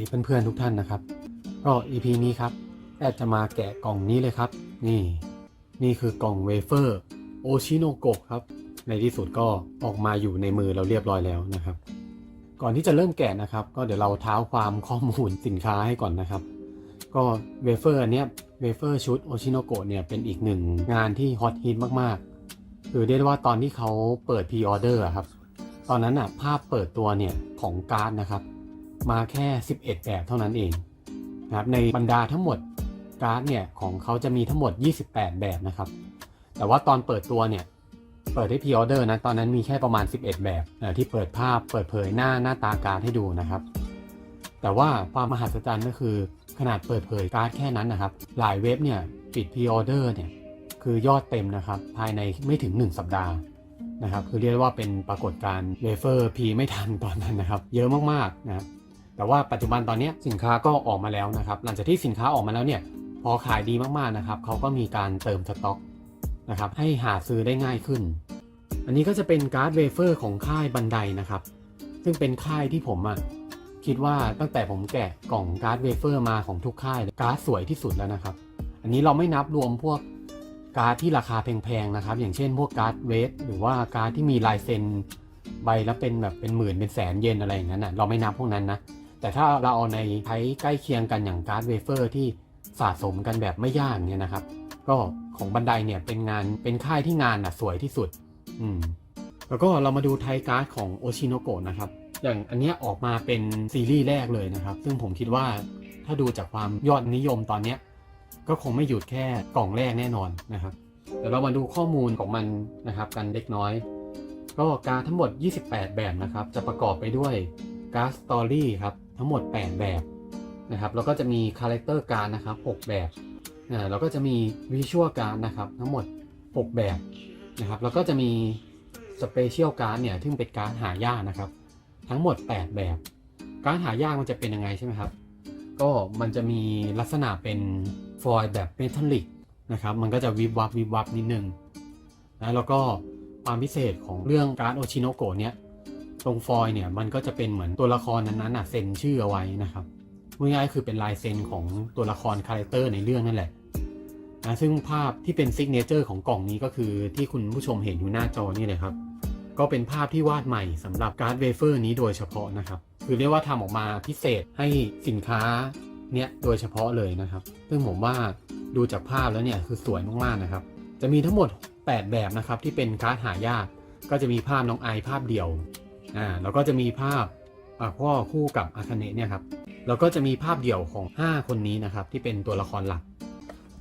ดีเพื่อนๆทุกท่านนะครับก็ EP นี้ครับแอดจะมาแกะกล่องนี้เลยครับ นี่ นี่คือกล่องเวเฟอร์โอชิโนโกะครับ ในที่สุดก็ออกมาอยู่ในมือเราเรียบร้อยแล้วนะครับ ก่อนที่จะเริ่มแกะนะครับ ก็เดี๋ยวเราเท้าความข้อมูลสินค้าให้ก่อนนะครับ ก็เวเฟอร์อันเนี้ยเวเฟอร์ชุดโอชิโนโกะเนี่ยเป็นอีกหนึ่งงานที่ฮอตฮิตมากๆคือเรียกได้ว่าตอนที่เขาเปิดพ r ีออเดอร์ครับ ตอนนั้นอะภาพเปิดตัวเนี่ยของการ์ดนะครับ มาแค่ 11 แบบเท่านั้นเองนะครับในบรรดาทั้งหมดการ์ดเนี่ยของเขาจะมีทั้งหมด 28 แบบนะครับ แต่ว่าตอนเปิดตัวเนี่ยเปิดให้พ r ีออเดอร์นะตอนนั้นมีแค่ประมาณ 11 แบบเอ่อที่เปิดภาพเปิดเผยหน้าหน้าตาการ์ดให้ดูนะครับ แต่ว่าความมหัศจรรย์ก็คือขนาดเปิดเผยการ์ดแค่นั้นนะครับ หลายเว็บเนี่ยปิดพ r ีออเดอร์เนี่ยคือยอดเต็มนะครับ ภายในไม่ถึง 1 สัปดาห์นะครับ คือเรียกว่าเป็นปรากฏการณ์เวเฟอร์พีไม่ทันตอนนั้นนะครับ เยอะมากๆนะครับ แต่ว่าปัจจุบันตอนนี้สินค้าก็ออกมาแล้วนะครับ หลังจากที่สินค้าออกมาแล้วเนี่ยพอขายดีมากๆนะครับเขาก็มีการเติมสต็อกนะครับให้หาซื้อได้ง่ายขึ้น อันนี้ก็จะเป็นการ์ดเวเฟอร์ของค่ายบันไดนะครับ ซึ่งเป็นค่ายที่ผมอะคิดว่าตั้งแต่ผมแกะกล่องการ์ดเวเฟอร์มาของทุกค่ายการ์ดสวยที่สุดแล้วนะครับ อันนี้เราไม่นับรวมพวกการ์ดที่ราคาแพงๆนะครับ อย่างเช่น พวกการ์ดเวทหรือว่าการ์ดที่มีลายเซ็นใบและเป็นแบบเป็นหมื่นเป็นแสนเยนอะไรอย่างนั้นนะเราไม่นับพวกนั้นนะ แต่ถ้าเราเอาในใช้ใกล้เคียงกันอย่างการ์ดเวเฟอร์ที่สะสมกันแบบไม่ยากเนี่ยนะครับ ก็ของบันไดเนี่ยเป็นงานเป็นค่ายที่งานอะสวยที่สุด อืมแล้วก็เรามาดูไทยการ์ดของโอชิโนโกะนะครับ อย่างอันเนี้ยออกมาเป็นซีรีส์แรกเลยนะครับ ซึ่งผมคิดว่าถ้าดูจากความยอดนิยมตอนเนี้ยก็คงไม่หยุดแค่กล่องแรกแน่นอนนะครับ เดี๋ยวเรามาดูข้อมูลของมันนะครับ กันเล็กน้อย ก็การดทั้งหมด 28 แบบนะครับ จะประกอบไปด้วย การ์ดสตอรี่ครับทั้งหมด 8 แบบนะครับแล้วก็จะมีคาแรคเตอร์การ์ดนะครับ 6 แบบอ่าแล้วก็จะมีวิชวลการ์ดนะครับทั้งหมด 6 แบบนะครับแล้วก็จะมีสเปเชียลการ์ดเนี่ยซึ่งเป็นการ์ดหายากนะครับ ทั้งหมด 8 แบบ การ์ดหายากมันจะเป็นยังไงใช่ไหมครับ ก็มันจะมีลักษณะเป็นฟอยล์แบบเมทัลลิกนะครับมันก็จะวิบวับวิบวับนิดนึงนะแล้วก็ความพิเศษของเรื่องการ์ดโอชิโนโกะเนี่ย ตรงฟอยเนี่ยมันก็จะเป็นเหมือนตัวละครนั้นๆน่ะเซ็นชื่อเอาไว้นะครับง่ายๆคือเป็นลายเซ็นของตัวละครคาแรคเตอร์ในเรื่องนั่นแหละนะซึ่งภาพที่เป็นซิกเนเจอร์ของกล่องนี้ก็คือที่คุณผู้ชมเห็นอยู่หน้าจอนี่เลยครับ ก็เป็นภาพที่วาดใหม่สำหรับการ์ดเวเฟอร์นี้โดยเฉพาะนะครับ คือเรียกว่าทำออกมาพิเศษให้สินค้าเนี้ยโดยเฉพาะเลยนะครับ ซึ่งผมว่าดูจากภาพแล้วเนี่ยคือสวยมากๆนะครับ จะมีทั้งหมด 8 แบบนะครับที่เป็นการ์ดหายาก ก็จะมีภาพน้องไอภาพเดียว อ่าแล้วก็จะมีภาพพ่อคู่กับอาคาเนะเนี่ยครับแล้วก็จะมีภาพเดี่ยวของ 5 คนนี้นะครับ ที่เป็นตัวละครหลัก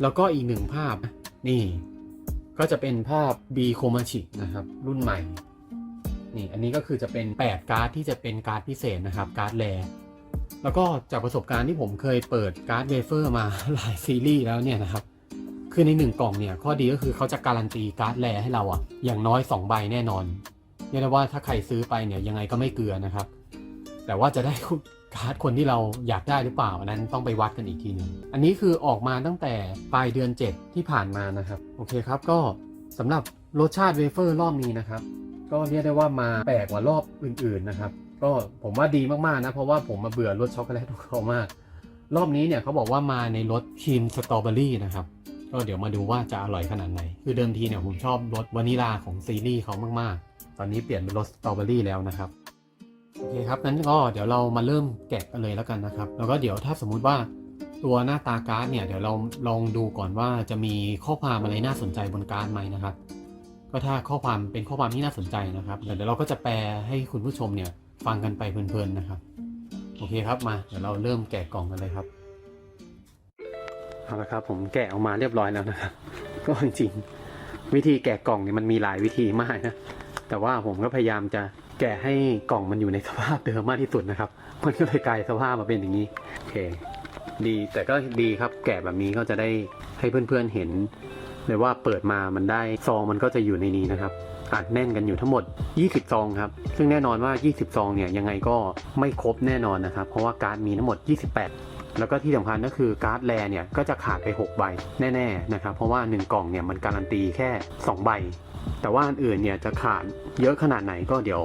แล้วก็อีกหนึ่งภาพนี่ ก็จะเป็นภาพ B โคมาชินะครับ รุ่นใหม่ นี่อันนี้ก็คือจะเป็น 8 การ์ดที่จะเป็นการ์ดพิเศษนะครับ การ์ดแรแล้วก็จากประสบการณ์ที่ผมเคยเปิดการ์ดเวเฟอร์มาหลายซีรีส์แล้วเนี่ยนะครับ คือในหนึ่งกล่องเนี่ยข้อดีก็คือเขาจะการันตีการ์ดแรให้เราอะอย่างน้อย 2 ใบแน่นอน เรียกได้ว่าถ้าใครซื้อไปเนี่ยยังไงก็ไม่เกลือนะครับ แต่ว่าจะได้การ์ดคนที่เราอยากได้หรือเปล่าอันนั้นต้องไปวัดกันอีกทีหนึ่งอันนี้คือออกมาตั้งแต่ปลายเดือน 7 ที่ผ่านมานะครับ โอเคครับก็สำหรับรสชาติเวเฟอร์รอบนี้นะครับ ก็เรียกได้ว่ามาแปลกกว่ารอบอื่นๆนะครับ ก็ผมว่าดีมากๆนะเพราะว่าผมมาเบื่อรสช็อกโกแลตของเขามาก รอบนี้เนี่ยเขาบอกว่ามาในรสครีมสตรอเบอรี่นะครับก็เดี๋ยวมาดูว่าจะอร่อยขนาดไหน คือเดิมทีเนี่ยผมชอบรสวานิลาของซีรีส์เขามากๆ ตอนนี้เปลี่ยนเป็นรสสตรอเบอรี่แล้วนะครับโอเคครับนั้นก็เดี๋ยวเรามาเริ่มแกะกันเลยแล้วกันนะครับ แล้วก็เดี๋ยวถ้าสมมุติว่าตัวหน้าตาการ์ดเนี่ยเดี๋ยวเราลองดูก่อนว่าจะมีข้อความอะไรน่าสนใจบนการ์ดไหมนะครับ ก็ถ้าข้อความเป็นข้อความที่น่าสนใจนะครับเดี๋ยวเราก็จะแปลให้คุณผู้ชมเนี่ยฟังกันไปเพลินๆนะครับโอเคครับมาเดี๋ยวเราเริ่มแกะกล่องกันเลยครับเอาละครับผมแกะออกมาเรียบร้อยแล้วนะครับ ก็จริงวิธีแกะกล่องเนี่ยมันมีหลายวิธีมากนะ แต่ว่าผมก็พยายามจะแกะให้กล่องมันอยู่ในสภาพเดิมมากที่สุดนะครับ มันก็เลยกลายสภาพมาเป็นอย่างนี้โอเค ดีแต่ก็ดีครับแกะแบบนี้ก็จะได้ให้เพื่อนๆเห็นเลยว่าเปิดมามันได้ซองมันก็จะอยู่ในนี้นะครับอัดแน่นกันอยู่ทั้งหมด 20 ซองครับ ซึ่งแน่นอนว่า 20 ซองเนี่ยยังไงก็ไม่ครบแน่นอนนะครับ เพราะว่าการ์ดมีทั้งหมด 28 แล้วก็ที่สำคัญก็คือการ์ดแรเนี่ยก็จะขาดไป 6 ใบแน่ๆนะครับ เพราะว่า 1 กล่องเนี่ยมันการันตีแค่ 2 ใบ แต่ว่าอันอื่นเนี่ยจะขาดเยอะขนาดไหนก็เดี๋ยว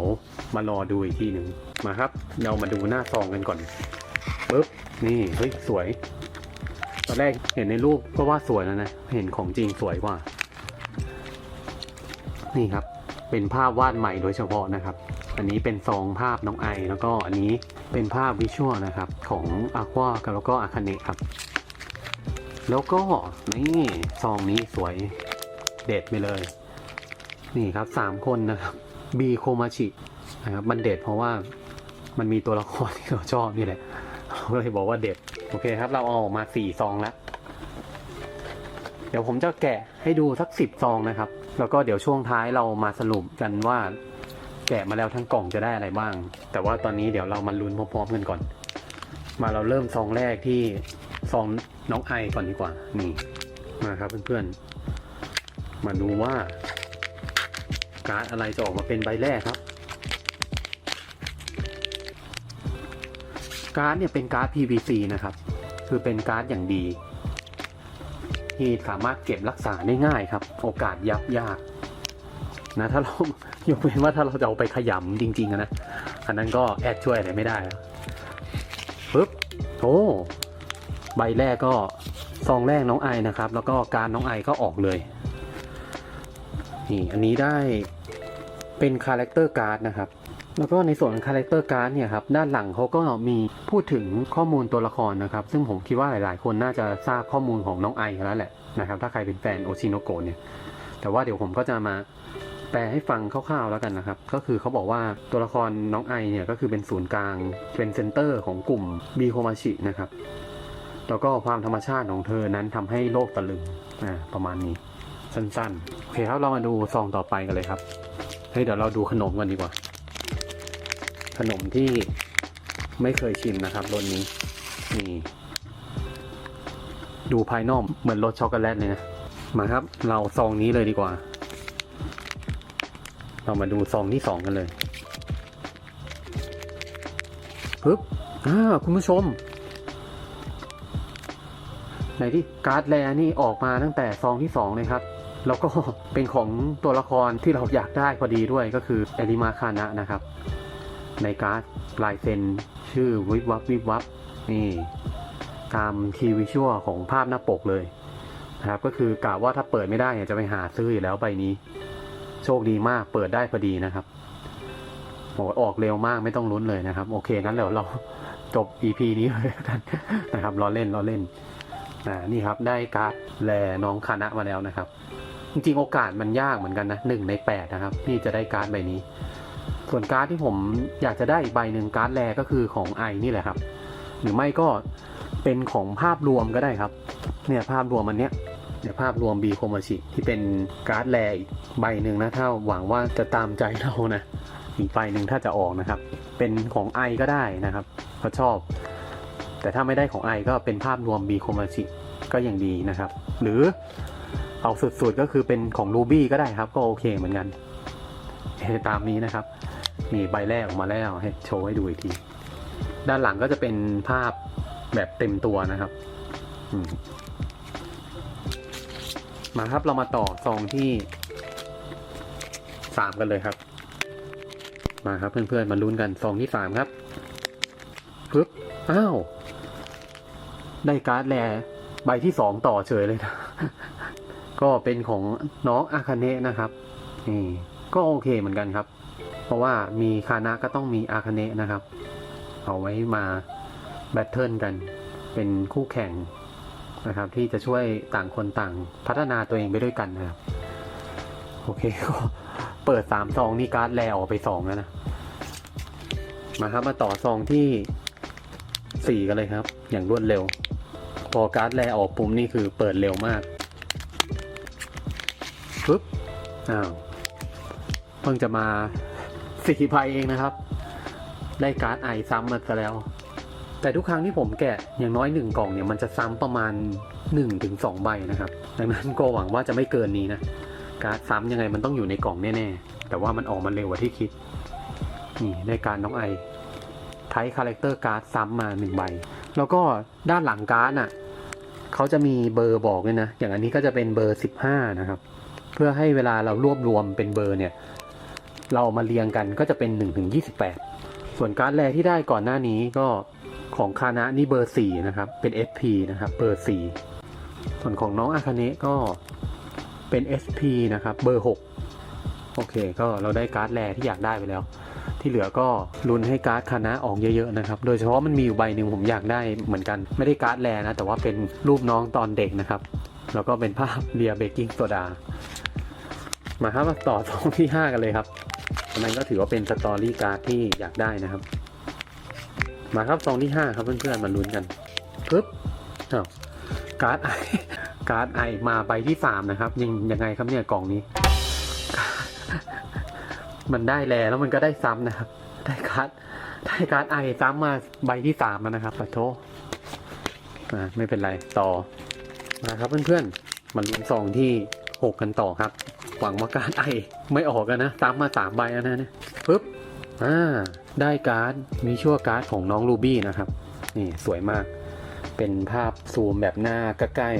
มารอดูอีกทีหนึ่งมาครับ เรามาดูหน้าซองกันก่อนปึ๊บนี่เฮ้ยสวย ตอนแรกเห็นในรูปก็ว่าสวยแล้วนะ เห็นของจริงสวยกว่า นี่ครับ เป็นภาพวาดใหม่โดยเฉพาะนะครับ อันนี้เป็นซองภาพน้องไอ แล้วก็อันนี้เป็นภาพวิชวลนะครับ ของอาควาแล้วก็อาคาเนะครับ แล้วก็นี่ซองนี้สวยเด็ดไปเลย นี่ครับสามคนนะครับบีโคมาชินะครับมันเด็ดเพราะว่ามันมีตัวละครที่เราชอบนี่แหละเราก็เลยบอกว่าเด็ดโอเคครับ เราเอาออกมาสี่ซองแล้วเดี๋ยวผมจะแกะให้ดูสักสิบซองนะครับ แล้วก็เดี๋ยวช่วงท้ายเรามาสรุปกันว่า แกะมาแล้วทั้งกล่องจะได้อะไรบ้าง แต่ว่าตอนนี้เดี๋ยวเรามาลุ้นพร้อมๆกันก่อน มาเราเริ่มซองแรกที่ซองน้องไอก่อนดีกว่า นี่มาครับเพื่อนๆมาดูว่า การ์ดอะไรจะออกมาเป็นใบแรกครับ การ์ดเนี่ยเป็นการ์ด PVC นะครับ คือเป็นการ์ดอย่างดีที่สามารถเก็บรักษาได้ง่ายครับ โอกาสยับยากนะถ้าเรายกเว้นว่าถ้าเราจะเอาไปขยำจริงๆนะอันนั้นก็แอดช่วยอะไรไม่ได้แล้วปึ๊บโอ้ใบแรกก็ซองแรกน้องไอนะครับ แล้วก็การน้องไอก็ออกเลย นี่อันนี้ได้เป็นคาแรคเตอร์การ์ดนะครับ แล้วก็ในส่วนของคาแรคเตอร์การ์ดเนี่ยครับด้านหลังเขาก็มีพูดถึงข้อมูลตัวละครนะครับ ซึ่งผมคิดว่าหลาย ๆ คนน่าจะทราบข้อมูลของน้องไอแล้วแหละนะครับ ถ้าใครเป็นแฟนโอชิโนโกะเนี่ย แต่ว่าเดี๋ยวผมก็จะมาแปลให้ฟังคร่าว ๆ แล้วกันนะครับ ก็คือเขาบอกว่าตัวละครน้องไอเนี่ยก็คือเป็นศูนย์กลาง เป็นเซนเตอร์ของกลุ่มบีโคมาชินะครับ แล้วก็ความธรรมชาติของเธอนั้นทำให้โลกตะลึงอ่าประมาณนี้ สั้นๆ โอเคครับเรามาดูซองต่อไปกันเลยครับ เฮ้ยเดี๋ยวเราดูขนมกันดีกว่า ขนมที่ไม่เคยชิมนะครับรสนี้ นี่ ดูภายนอกเหมือนรสช็อกโกแลตเลยนะ มาครับ เราซองนี้เลยดีกว่า เรามาดูซองที่สองกันเลยปึ๊บอ่าคุณผู้ชมในที่การ์ดแรนี่ออกมาตั้งแต่ซองที่สองเลยครับ แล้วก็เป็นของตัวละครที่เราอยากได้พอดีด้วยก็คือเอลิมาคานะนะครับ ในการ์ดลายเซ็นชื่อวิบวับวิบวับนี่ตามทีวิชวลของภาพหน้าปกเลยนะครับ ก็คือกะว่าถ้าเปิดไม่ได้เนี่ยจะไปหาซื้ออยู่แล้วใบนี้ โชคดีมากเปิดได้พอดีนะครับโอ้ออกเร็วมากไม่ต้องลุ้นเลยนะครับ โอเคนั้นเดี๋ยวเราจบ EP นี้เลยกันนะครับรอเล่นรอเล่นอ่านี่ครับได้การ์ดแลน้องคานะมาแล้วนะครับ จริงๆโอกาสมันยากเหมือนกันนะหนึ่งในแปดนะครับที่จะได้การ์ดใบนี้ ส่วนการ์ดที่ผมอยากจะได้อีกใบหนึ่งการ์ดแลก็คือของไอนี่แหละครับ หรือไม่ก็เป็นของภาพรวมก็ได้ครับ เนี่ยภาพรวมอันเนี้ยเนี่ยภาพรวมบีโคมาชิที่เป็นการ์ดแลอีกใบหนึ่งนะถ้าหวังว่าจะตามใจเรานะอีกใบหนึ่งถ้าจะออกนะครับ เป็นของไอก็ได้นะครับเขาชอบ แต่ถ้าไม่ได้ของไอก็เป็นภาพรวมบีโคมาชิก็ยังดีนะครับ หรือ เอาสุดๆก็คือเป็นของรูบี้ก็ได้ครับ ก็โอเคเหมือนกันตามนี้นะครับ มีใบแรกออกมาแล้วให้โชว์ให้ดูอีกที ด้านหลังก็จะเป็นภาพแบบเต็มตัวนะครับมมาครับเรามาต่อซองที่สามกันเลยครับ มาครับเพื่อนๆมาลุ้นกันซองที่สามครับปึ๊บอ้าว ได้การ์ดแลใบที่สองต่อเฉยเลยนะ ก็เป็นของน้องอาคาเนะนะครับนี่ก็โอเคเหมือนกันครับ เพราะว่ามีคานะก็ต้องมีอาคาเนะนะครับ เอาไว้มาแบทเทิลกัน เป็นคู่แข่งนะครับ ที่จะช่วยต่างคนต่างพัฒนาตัวเองไปด้วยกันนะครับ โอเคก็เปิดสามซองนี่การ์ดแลออกไปสองแล้วนะ มาครับมาต่อซองที่สี่กันเลยครับ อย่างรวดเร็ว พอการ์ดแลออกปุ่มนี่คือเปิดเร็วมาก อ้าวเพิ่งจะมาสี่ใบเองนะครับ ได้การ์ดไอซ้ำมาซะแล้ว แต่ทุกครั้งที่ผมแกะอย่างน้อยหนึ่งกล่องเนี่ยมันจะซ้ำประมาณ1นถึงสใบนะครับ ดังนั้นก็หวังว่าจะไม่เกินนี้นะ การ์ดซ้ำยังไงมันต้องอยู่ในกล่องแน่ๆ แต่ว่ามันออกมาเร็วกว่าที่คิด นี่ได้การดน้องไอไทคาแรคเตอร์การ์ดซ้ำมาหนึ่งใบ แล้วก็ด้านหลังการ์ดอะเขาจะมีเบอร์บอกเลยนะ อย่างอันนี้ก็จะเป็นเบอร์สิบห้านะครับ เพื่อให้เวลาเรารวบรวมเป็นเบอร์เนี่ย เรามาเรียงกันก็จะเป็นหนึ่งถึงยี่สิบแปดส่วนการ์ดแรกที่ได้ก่อนหน้านี้ก็ของคานะนี่เบอร์สี่นะครับ เป็น SP นะครับ เบอร์สี่ส่วนของน้องอาคาเนะก็เป็น SP นะครับ เบอร์หกโอเค ก็เราได้การ์ดแรกที่อยากได้ไปแล้ว ที่เหลือก็ลุ้นให้การ์ดคานะออกเยอะๆนะครับ โดยเฉพาะมันมีอยู่ใบหนึ่งผมอยากได้เหมือนกัน ไม่ได้การ์ดแรนะ แต่ว่าเป็นรูปน้องตอนเด็กนะครับ แล้วก็เป็นภาพเรียร์เบกกิ้งโซดา มาครับต่อซองที่ 5 กันเลยครับอันนั้นก็ถือว่าเป็นสตอรี่การ์ดที่อยากได้นะครับ มาครับซองที่ 5 ครับเพื่อนๆมาลุ้นกันปึ๊บอ้าวการ์ดไอการ์ดไอมาใบที่ 3 นะครับ ยังยังไงครับเนี่ยกล่องนี้ มันได้แลแล้วมันก็ได้ซ้ำนะครับ ได้การ์ดได้การ์ดไอซ้ำมาใบที่สามแล้วนะครับขอโทษไม่เป็นไรต่อมาครับเพื่อนๆมาลุ้นซองที่หกกันต่อครับ หวังว่าการไอไม่ออกกันนะซ้ำมาสามใบแล้วนะเนี่ยปึ๊บอ่าได้การ์ดมีชั่วการ์ดของน้องรูบี้นะครับ นี่สวยมาก เป็นภาพซูมแบบหน้าใกล้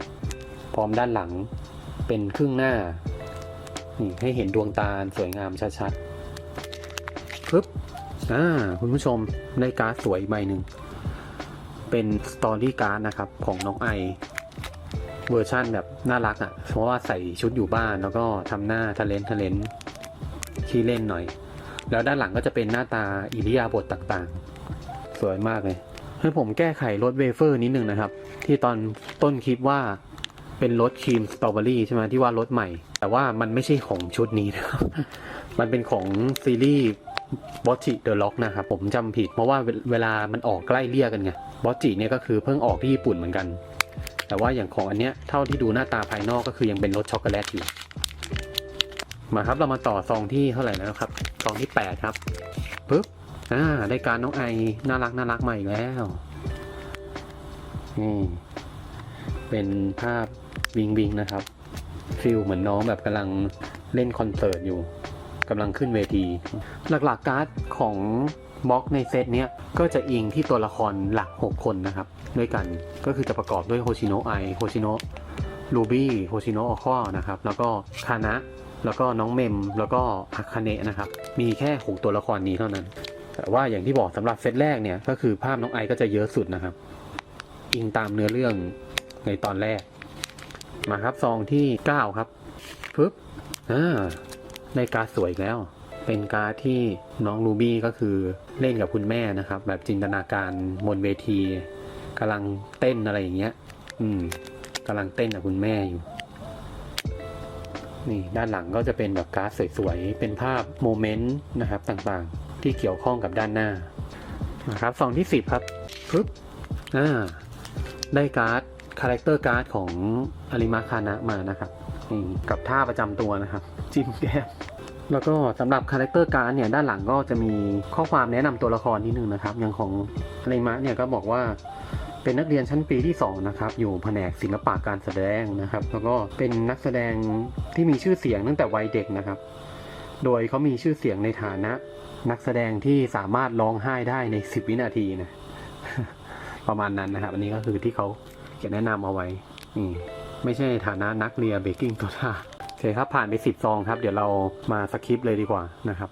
ๆพร้อมด้านหลัง เป็นครึ่งหน้านี่ให้เห็นดวงตาสวยงามชัดๆปึ๊บอ่าคุณผู้ชมได้การ์ดสวยใบหนึ่งเป็นสตอรี่การ์ดนะครับ ของน้องไอ เวอร์ชั่นแบบน่ารักอะ่ะ เพราะว่าใส่ชุดอยู่บ้านแล้วก็ทำหน้าทะเลนทะเลนขี้เล่นหน่อย แล้วด้านหลังก็จะเป็นหน้าตาอิริยาบถต่างๆ สวยมากเลยให้ผมแก้ไขรสเวเฟอร์นิดนึงนะครับ ที่ตอนต้นคลิปว่าเป็นรสครีมสตรอเบอรี่ใช่ไหมที่ว่ารสใหม่ แต่ว่ามันไม่ใช่ของชุดนี้นะครับ มันเป็นของซีรีส์บอจิเดอะล็อกนะครับ ผมจำผิดเพราะว่าเวเวลามันออกใกล้เรียกกันไงบอจิเนี่ยก็คือเพิ่งออกที่ญี่ปุ่นเหมือนกัน แต่ว่าอย่างของอันเนี้ยเท่าที่ดูหน้าตาภายนอกก็คือยังเป็นรสช็อกโกแลตอยู่ มาครับเรามาต่อซองที่เท่าไหร่แล้วครับซองที่แปดครับปึ๊บอ่าได้การน้องไอน่ารักน่ารักมาอีกแล้วนี่เป็นภาพวิงวิงนะครับฟิลเหมือนน้องแบบกำลังเล่นคอนเสิร์ตอยู่ กำลังขึ้นเวที หลักๆการ์ดของบล็อกในเซตเนี้ยก็จะอิงที่ตัวละครหลัก 6 คนนะครับ ด้วยกันก็คือจะประกอบด้วยโฮชิโนะไอโฮชิโนะลูบี้โฮชิโนะออคอนะครับ แล้วก็คานะ แล้วก็น้องเมม แล้วก็อาคาเนะนะครับ มีแค่ 6 ตัวละครนี้เท่านั้น แต่ว่าอย่างที่บอกสำหรับเซตแรกเนี่ย ก็คือภาพน้องไอก็จะเยอะสุดนะครับ อิงตามเนื้อเรื่องในตอนแรก มาครับซองที่ 9 ครับปึ๊บอ่า ได้การ์ดสวยอีกแล้ว เป็นการ์ดที่น้องรูบี้ก็คือเล่นกับคุณแม่นะครับ แบบจินตนาการบนเวทีกำลังเต้นอะไรอย่างเงี้ย อืมกำลังเต้นกับคุณแม่อยู่ นี่ด้านหลังก็จะเป็นแบบการ์ดสวยๆ เป็นภาพโมเมนต์นะครับต่างๆ ที่เกี่ยวข้องกับด้านหน้านะครับซองที่ 10 ครับปึ๊บอ่าได้การ์ดคาแรคเตอร์การ์ดของอาริมาคานะมานะครับ กับท่าประจำตัวนะครับ จิ้มแก้มแล้วก็สำหรับคาแรคเตอร์การ์ดเนี่ยด้านหลังก็จะมีข้อความแนะนำตัวละครนิดนึงนะครับ อย่างของอาริมะเนี่ยก็บอกว่าเป็นนักเรียนชั้นปีที่2นะครับอยู่แผนกศิลปะการแสดงนะครับ แล้วก็เป็นนักแสดงที่มีชื่อเสียงตั้งแต่วัยเด็กนะครับ โดยเขามีชื่อเสียงในฐานะ นักแสดงที่สามารถร้องไห้ได้ใน 10 วินาทีนะประมาณนั้นนะครับ อันนี้ก็คือที่เขาเขียนแนะนำเอาไว้นี่ไม่ใช่ฐานะนักเรียนเบกกิ้งโซดา อเคครับผ่านไปสิบซองครับเดี๋ยวเรามาสคริปต์เลยดีกว่านะครับ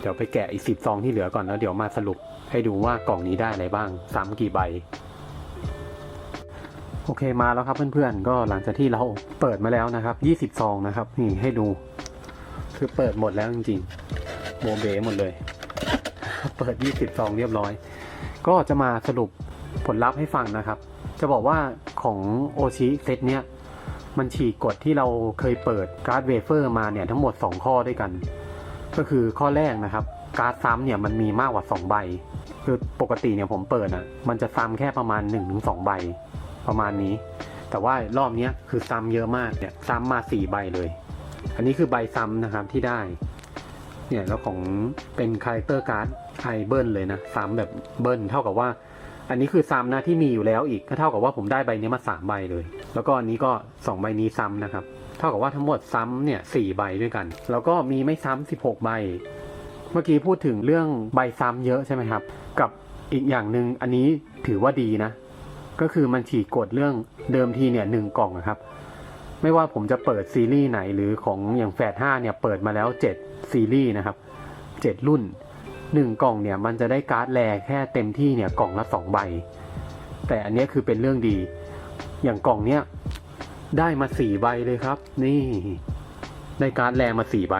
เดี๋ยวไปแกะอีกสิบซองที่เหลือก่อนแล้วเดี๋ยวมาสรุปให้ดูว่ากล่องนี้ได้อะไรบ้างซ้ำกี่ใบโอเคมาแล้วครับเพื่อนๆ ก็หลังจากที่เราเปิดมาแล้วนะครับยี่สิบซองนะครับนี่ให้ดู คือเปิดหมดแล้วจริงๆโมเบหมดเลย เปิดยี่สิบซองเรียบร้อย ก็จะมาสรุปผลลัพธ์ให้ฟังนะครับ จะบอกว่าของโอชิเซตเนี้ย มันฉีกกฎที่เราเคยเปิดการ์ดเวเฟอร์มาเนี่ยทั้งหมด 2 ข้อด้วยกัน ก็คือข้อแรกนะครับ การ์ดซ้ำเนี่ยมันมีมากกว่า 2 ใบ คือปกติเนี่ยผมเปิดอะมันจะซ้ำแค่ประมาณ 1-2 ใบประมาณนี้ แต่ว่ารอบนี้คือซ้ำเยอะมากเนี่ยซ้ำมา 4 ใบเลย อันนี้คือใบซ้ำนะครับที่ได้เนี่ยแล้วของเป็นคาแรคเตอร์การ์ดไอเบิลเลยนะซ้ำแบบเบิลเท่ากับว่า อันนี้คือซ้ำนะที่มีอยู่แล้วอีกก็เท่ากับว่าผมได้ใบนี้มาสามใบเลย แล้วก็อันนี้ก็สองใบนี้ซ้ำนะครับ เท่ากับว่าทั้งหมดซ้ำเนี่ยสี่ใบด้วยกัน แล้วก็มีไม่ซ้ำสิบหกใบ เมื่อกี้พูดถึงเรื่องใบซ้ำเยอะใช่ไหมครับ กับอีกอย่างหนึ่งอันนี้ถือว่าดีนะ ก็คือมันฉีกกฎเรื่องเดิมทีเนี่ยหนึ่งกล่องอะครับ ไม่ว่าผมจะเปิดซีรีส์ไหนหรือของอย่างแฟดห้าเนี่ยเปิดมาแล้วเจ็ดซีรีส์นะครับเจ็ดรุ่น หนึ่งกล่องเนี่ยมันจะได้การ์ดแรแค่เต็มที่เนี่ยกล่องละสองใบ แต่อันนี้คือเป็นเรื่องดี อย่างกล่องเนี้ยได้มาสี่ใบเลยครับ นี่ ได้การ์ดแรมาสี่ใบ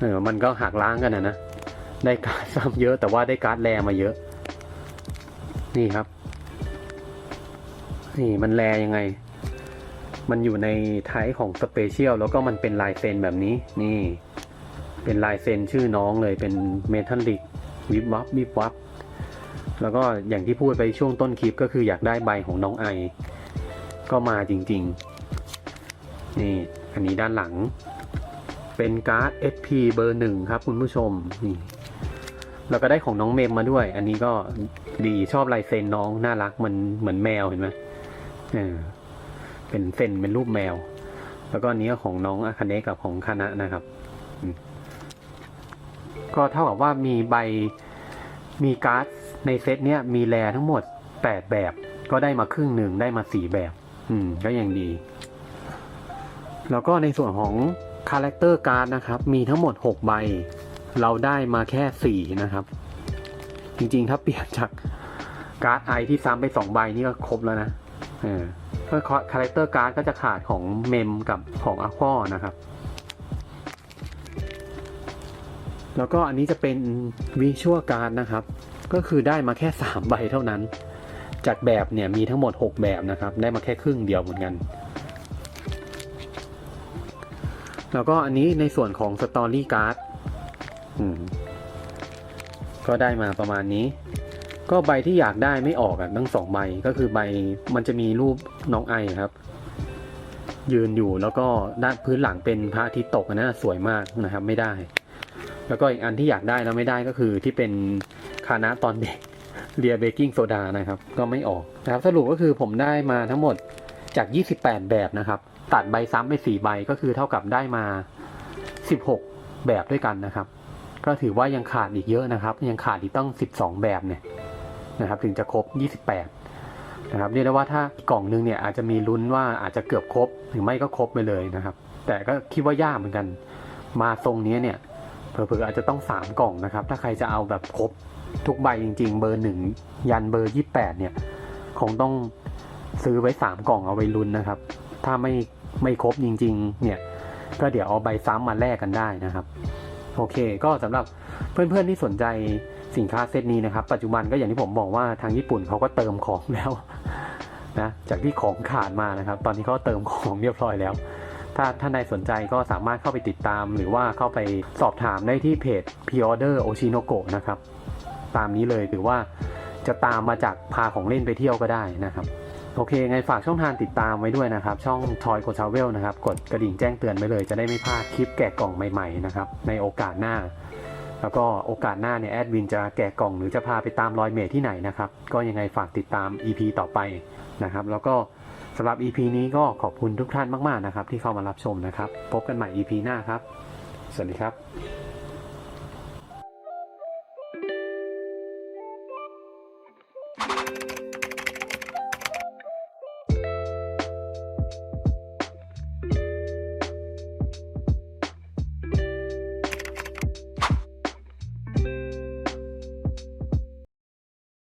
เออมันก็หักล้างกันนะนะได้การ์ดซ้ำเยอะแต่ว่าได้การ์ดแรมาเยอะ นี่ครับ นี่มันแรยังไง มันอยู่ในไทยของสเปเชียลแล้วก็มันเป็นลายเซ็นแบบนี้ นี่ เป็นลายเซ็นชื่อน้องเลยเป็นเมทัลลิกวิบวับวิบวับแล้วก็อย่างที่พูดไปช่วงต้นคลิปก็คืออยากได้ใบของน้องไอ ก็มาจริง ๆ นี่ อันนี้ด้านหลัง เป็นการ์ด SP เบอร์หนึ่งครับคุณผู้ชมนี่แล้วก็ได้ของน้องเมมมาด้วย อันนี้ก็ดีชอบลายเซ็นน้องน่ารักมันเหมือนแมวเห็นไหมเออเป็นเซ็นเป็นรูปแมว แล้วก็อันนี้ของน้องอาคาเนกับของคณะนะครับอืม ก็เท่ากับว่ามีใบมีการ์ดในเซตเนี้ยมีแรทั้งหมดแปดแบบ ก็ได้มาครึ่งหนึ่งได้มาสี่แบบ อืม ก็ยังดี แล้วก็ในส่วนของคาแรคเตอร์การ์ดนะครับ มีทั้งหมด 6 ใบ เราได้มาแค่ 4 นะครับ จริงๆ ถ้าเปลี่ยนจากการ์ดไอที่ซ้ำไป 2 ใบนี่ก็ครบแล้วนะ เออคาแรคเตอร์การ์ดก็จะขาดของเมมกับของอะควอนะครับ แล้วก็อันนี้จะเป็นวิชวลการ์ดนะครับ ก็คือได้มาแค่ 3 ใบเท่านั้น จากแบบเนี่ยมีทั้งหมด 6 แบบนะครับ ได้มาแค่ครึ่งเดียวเหมือนกัน แล้วก็อันนี้ในส่วนของสตอรี่การ์ดก็ได้มาประมาณนี้ ก็ใบที่อยากได้ไม่ออกอะทั้งสองใบก็คือใบมันจะมีรูปน้องไอครับ ยืนอยู่แล้วก็ด้านพื้นหลังเป็นพระอาทิตย์ตกอะนะสวยมากนะครับ ไม่ได้ แล้วก็อีกอันที่อยากได้แล้วไม่ได้ก็คือที่เป็นคานะตอนเด็กเรียเบกกิ้งโซดานะครับ ก็ไม่ออกนะครับสรุปก็คือผมได้มาทั้งหมดจาก 28 แบบนะครับ ตัดใบซ้ำไป4ใบก็คือเท่ากับได้มา 16 แบบด้วยกันนะครับ ก็ถือว่ายังขาดอีกเยอะนะครับ ยังขาดอีกต้อง 12 แบบเนี่ยนะครับ ถึงจะครบ 28 นะครับเรียกได้ว่าถ้ากล่องนึงเนี่ยอาจจะมีลุ้นว่าอาจจะเกือบครบหรือไม่ก็ครบไปเลยนะครับ แต่ก็คิดว่ายากเหมือนกัน มาทรงนี้เนี่ย เผลอๆอาจจะต้อง 3 กล่องนะครับ ถ้าใครจะเอาแบบครบทุกใบจริง ๆ เบอร์หนึ่งยันเบอร์ 28 เนี่ย คงต้องซื้อไว้ 3 กล่องเอาไว้ลุ้นนะครับ ถ้าไม่ไม่ครบจริง ๆ เนี่ย ก็เดี๋ยวเอาใบซ้ำมาแลกกันได้นะครับ โอเค ก็สำหรับเพื่อนๆที่สนใจสินค้าเซตนี้นะครับ ปัจจุบันก็อย่างที่ผมบอกว่าทางญี่ปุ่นเขาก็เติมของแล้วนะจากที่ของขาดมานะครับ ตอนนี้เขาเติมของเรียบร้อยแล้ว ถ้าท่านใดสนใจก็สามารถเข้าไปติดตาม หรือว่าเข้าไปสอบถามได้ที่เพจ Pre-order Oshinoko นะครับ ตามนี้เลยหรือว่าจะตามมาจากพาของเล่นไปเที่ยวก็ได้นะครับโอเค ไงฝากช่องทางติดตามไว้ด้วยนะครับ ช่อง Toy Go Travel นะครับ กดกระดิ่งแจ้งเตือนไว้เลย จะได้ไม่พลาดคลิปแกะกล่องใหม่ๆนะครับ ในโอกาสหน้า แล้วก็โอกาสหน้าเนี่ยแอดวินจะแกะกล่องหรือจะพาไปตามรอยเมทที่ไหนนะครับ ก็ยังไงฝากติดตาม EP ต่อไปนะครับ แล้วก็ สำหรับ EP นี้ก็ขอบคุณทุกท่านมาก ๆ นะครับ ที่เข้ามารับชมนะครับ พบกันใหม่ EP หน้าครับ สวัสดีครับ